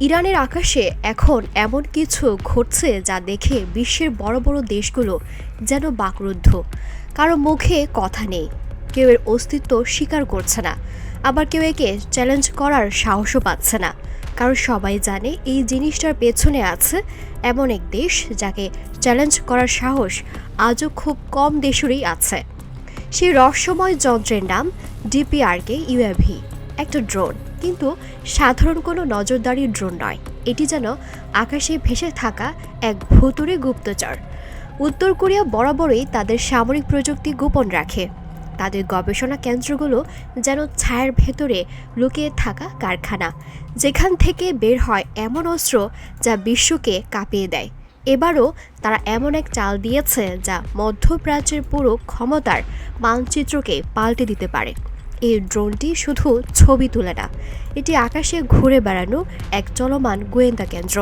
ইরানের আকাশে এখন এমন কিছু ঘটছে যা দেখে বিশ্বের বড় বড় দেশগুলো যেন বাকরুদ্ধ। কারও মুখে কথা নেই। কেউ এর অস্তিত্ব স্বীকার করছে না। আবার কেউ একে চ্যালেঞ্জ করার সাহসও পাচ্ছে না। কারণ সবাই জানে এই জিনিসটার পেছনে আছে এমন এক দেশ যাকে চ্যালেঞ্জ করার সাহস আজও খুব কম দেশেরই আছে। সেই রহস্যময় যন্ত্রের নাম ডিপিআরকে ইউএভি, একটা ড্রোন কিন্তু সাধারণ কোনো নজরদারি ড্রোন নয়। এটি যেন আকাশে ভেসে থাকা এক ভুতুরে গুপ্তচর। উত্তর কোরিয়া বরাবরই তাদের সামরিক প্রযুক্তি গোপন রাখে। তাদের গবেষণা কেন্দ্রগুলো যেন ছায়ার ভেতরে লুকিয়ে থাকা কারখানা, যেখান থেকে বের হয় এমন অস্ত্র যা বিশ্বকে কাঁপিয়ে দেয়। এবারও তারা এমন এক চাল দিয়েছে যা মধ্যপ্রাচ্যের পুরো ক্ষমতার মানচিত্রকে পাল্টে দিতে পারে। এই ড্রোনটি শুধু ছবি তুলে না, এটি আকাশে ঘুরে বেড়ানো এক চলমান গোয়েন্দা কেন্দ্র।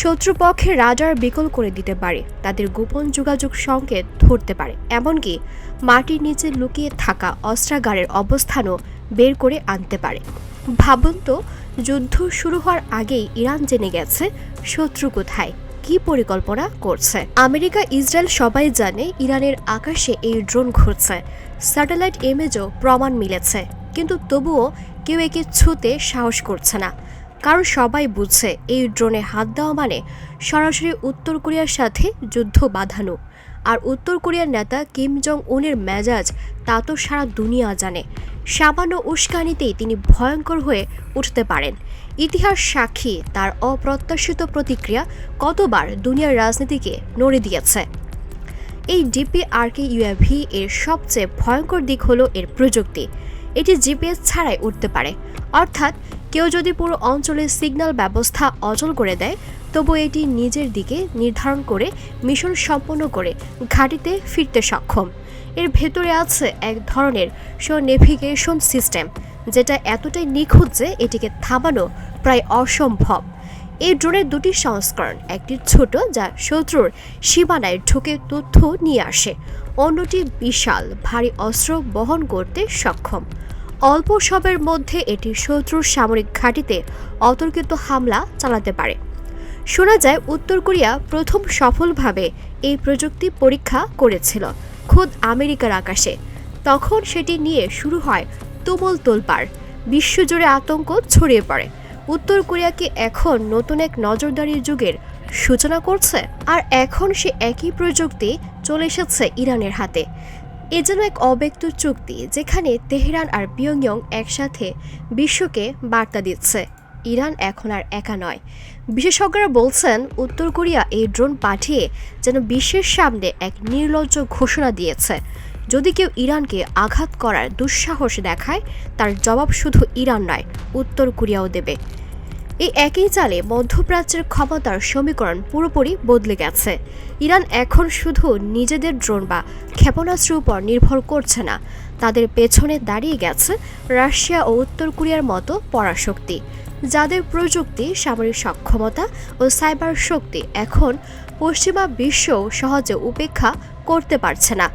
শত্রুপক্ষের রাডার বিকল করে দিতে পারে, তাদের গোপন যোগাযোগ সংকেত ধরতে পারে, এমনকি মাটির নিচে লুকিয়ে থাকা অস্ত্রাগারের অবস্থানও বের করে আনতে পারে। ভাবুন তো, যুদ্ধ শুরু হওয়ার আগেই ইরান জেনে গেছে শত্রু কোথায়। কি পরিকল্পনা করছে? আমেরিকা, ইসরায়েল সবাই জানে ইরানের আকাশে এই ড্রোন ঘুরছে। স্যাটেলাইট ইমেজও প্রমাণ মিলেছে। কিন্তু তবুও কেউ একে ছুতে সাহস করছে না। কারণ সবাই বুঝছে এই ড্রোনে হাত দেওয়া মানে সরাসরি উত্তর কোরিয়ার সাথে যুদ্ধ বাঁধানো। আর উত্তর কোরিয়ার নেতা কিম জং উনের মেজাজ তা তো সারা দুনিয়া জানে। সামান্য উস্কানিতেই তিনি ভয়ঙ্কর হয়ে উঠতে পারেন। ইতিহাস সাক্ষী, তার অপ্রত্যাশিত প্রতিক্রিয়া কতবার দুনিয়ার রাজনীতিকে নড়ে দিয়েছে। এই ডিপিআরকে ইউএভি এর সবচেয়ে ভয়ঙ্কর দিক হলো এর প্রযুক্তি। এটি জিপিএস ছাড়াই উঠতে পারে। অর্থাৎ কেউ যদি পুরো অঞ্চলের সিগন্যাল ব্যবস্থা অচল করে দেয়, তবু এটি নিজের দিকে নির্ধারণ করে, মিশন সম্পন্ন করে ঘাঁটিতে ফিরতে সক্ষম। এর ভেতরে আছে এক ধরনের নেভিগেশন সিস্টেম, যেটা এতটাই নিখুঁত যে এটিকে থামানো প্রায় অসম্ভব। এই ড্রোনের দুটি সংস্করণ, একটি ছোট যা শত্রুর সীমানায় ঢুকে তথ্য নিয়ে আসে। অন্যটি বিশাল, ভারী অস্ত্র বহন করতে সক্ষম। অল্প সবের মধ্যে এটি শত্রুর সামরিক ঘাঁটিতে অতর্কিত হামলা চালাতে পারে। শোনা যায়, উত্তর কোরিয়া প্রথম সফলভাবে এই প্রযুক্তি পরীক্ষা করেছিল খোদ আমেরিকার আকাশে। তখন সেটি নিয়ে শুরু হয় তুমুল তোলপাড়, বিশ্বজুড়ে আতঙ্ক ছড়িয়ে পড়ে। উত্তর কোরিয়াকে এখন নতুন এক নজরদারির যুগের সূচনা করছে আর এখন সে একই প্রযুক্তি চলে এসেছে ইরানের হাতে। এ যেন এক অব্যক্ত চুক্তি যেখানে তেহরান আর পিয়ংয়ং একসাথে বিশ্বকে বার্তা দিচ্ছে। ইরান এখন আর একা নয়। বিশেষজ্ঞরা বলছেন, উত্তর কোরিয়া এই ড্রোন পাঠিয়ে যেন বিশ্বের সামনে এক নির্লজ্জ ঘোষণা দিয়েছে। যদি কেউ ইরানকে আঘাত করার দুঃসাহস দেখায়, তার জবাব শুধু ইরান নয়, উত্তর কোরিয়াও দেবে। এই একই চালে মধ্যপ্রাচ্যের ক্ষমতার সমীকরণ পুরোপুরি বদলে গেছে। ইরান এখন শুধু নিজেদের ড্রোন বা ক্ষেপণাস্ত্রের উপর নির্ভর করছে না। তাদের পেছনে দাঁড়িয়ে গেছে রাশিয়া ও উত্তর কোরিয়ার মতো পরাশক্তি, যাদের প্রযুক্তি, সামরিক সক্ষমতা ও সাইবার শক্তি এখন পশ্চিমা বিশ্ব সহজে উপেক্ষা করতে পারছে না।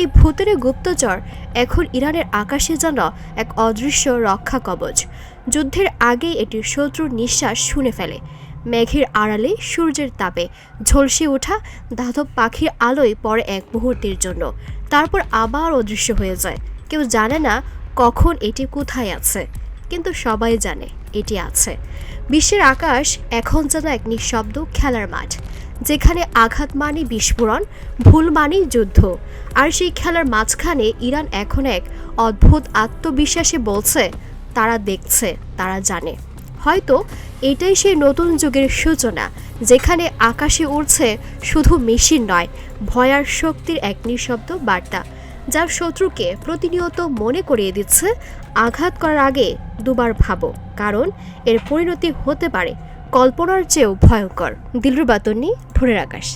এই ভূতের গুপ্তচর এখন ইরানের আকাশে যেন এক অদৃশ্য রক্ষা কবচ। যুদ্ধের আগেই এটি শত্রুর নিঃশ্বাস শুনে ফেলে। মেঘের আড়ালে সূর্যের তাপে ঝলসে ওঠা ধাতব পাখির আলোয় পড়ে এক মুহূর্তের জন্য। তারপর আবার অদৃশ্য হয়ে যায়। কেউ জানে না কখন এটি কোথায় আছে, কিন্তু সবাই জানে এটি আছে। বিশ্বের আকাশ এখন যেন এক নিঃশব্দ খেলার মাঠ, যেখানে আঘাত মানে বিস্ফোরণ, ভুল মানেই যুদ্ধ। আর সেই খেলার মাঝখানে ইরান এখন এক অদ্ভুত আত্মবিশ্বাসে বলছে তারা দেখছে, তারা জানে। হয়তো এটাই সেই নতুন যুগের সূচনা, যেখানে আকাশে উড়ছে শুধু মেশিন নয়, ভয়ার শক্তির এক নিঃশব্দ বার্তা, যার শত্রুকে প্রতিনিয়ত মনে করিয়ে দিচ্ছে, আঘাত করার আগে দুবার ভাবো, কারণ এর পরিণতি হতে পারে। কল্পনার চেয়েও ভয়ঙ্কর। দিলরুবাতন্নি ভোরের আকাশ।